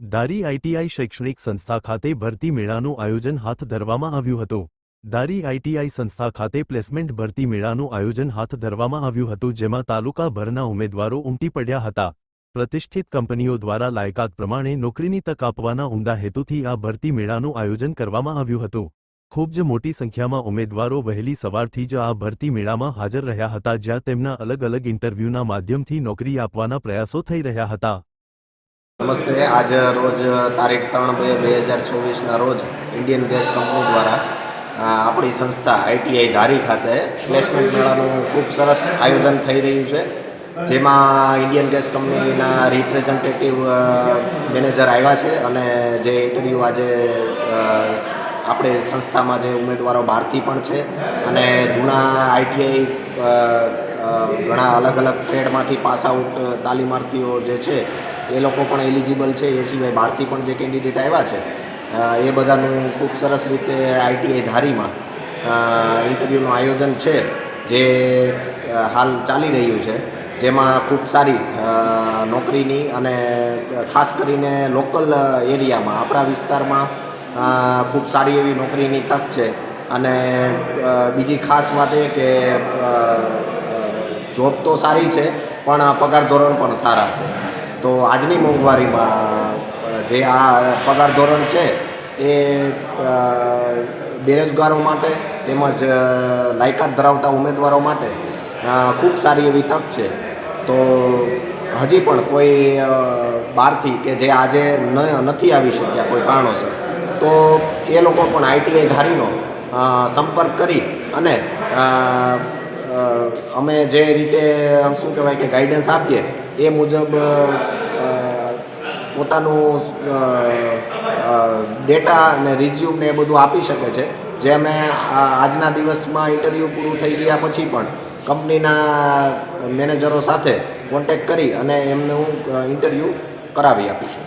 દારી ITI શૈક્ષણિક સંસ્થા ખાતે ભરતી મેળાનું આયોજન હાથ ધરવામાં આવ્યું હતું. દારી આઈટીઆઈ સંસ્થા ખાતે પ્લેસમેન્ટ ભરતી મેળાનું આયોજન હાથ ધરવામાં આવ્યું હતું, જેમાં તાલુકાભરના ઉમેદવારો ઉમટી પડ્યા હતા. પ્રતિષ્ઠિત કંપનીઓ દ્વારા લાયકાત પ્રમાણે નોકરીની તક આપવાના ઉમદા હેતુથી આ ભરતી મેળાનું આયોજન કરવામાં આવ્યું હતું. ખૂબ જ મોટી સંખ્યામાં ઉમેદવારો વહેલી સવારથી જ આ ભરતી મેળામાં હાજર રહ્યા હતા, જ્યાં તેમના અલગ અલગ ઇન્ટરવ્યૂના માધ્યમથી નોકરી આપવાના પ્રયાસો થઈ રહ્યા હતા. નમસ્તે. આજ રોજ તારીખ ત્રણ બે બે હજાર ચોવીસના રોજ ઇન્ડિયન ગેસ કંપની દ્વારા આપણી સંસ્થા આઈટીઆઈ ધારી ખાતે પ્લેસમેન્ટ મેળાનું ખૂબ સરસ આયોજન થઈ રહ્યું છે. જેમાં ઇન્ડિયન ગેસ કંપનીના રિપ્રેઝન્ટેટિવ મેનેજર આવ્યા છે અને જે ઇન્ટરવ્યૂ આજે આપણે સંસ્થામાં જે ઉમેદવારો બહારથી પણ છે અને જૂના આઈટીઆઈ ઘણા અલગ અલગ ટ્રેડમાંથી પાસ આઉટ તાલીમાર્થીઓ જે છે એ લોકો પણ એલિજિબલ છે. એ સિવાય બહારથી પણ જે કેન્ડિડેટ આવ્યા છે એ બધાનું ખૂબ સરસ રીતે આઈટીઆઈ ધારીમાં ઇન્ટરવ્યૂનું આયોજન છે, જે હાલ ચાલી રહ્યું છે. જેમાં ખૂબ સારી નોકરીની અને ખાસ કરીને લોકલ એરિયામાં, આપણા વિસ્તારમાં ખૂબ સારી એવી નોકરીની તક છે. અને બીજી ખાસ વાત એ કે જોબ તો સારી છે, પણ પગાર ધોરણ પણ સારા છે. તો આજની મોંઘવારીમાં જે આ પગાર ધોરણ છે, એ બેરોજગારો માટે તેમજ લાયકાત ધરાવતા ઉમેદવારો માટે ખૂબ સારી એવી તક છે. તો હજી પણ કોઈ બહારથી કે જે આજે ન, નથી આવી શક્યા કોઈ કારણોસર, તો એ લોકો પણ આઈટીઆઈ ધારીનો સંપર્ક કરી અને અમે જે રીતે શું કહેવાય કે ગાઈડન્સ આપીએ, એ મુજબ પોતાનું ડેટા અને રિઝ્યુમ ને એ બધું આપી શકે છે. જે અમે આજના દિવસમાં ઇન્ટરવ્યૂ પૂરું થઈ ગયા પછી પણ કંપનીના મેનેજરો સાથે કોન્ટેક્ટ કરી અને એમનું ઇન્ટરવ્યૂ કરાવી આપીશું.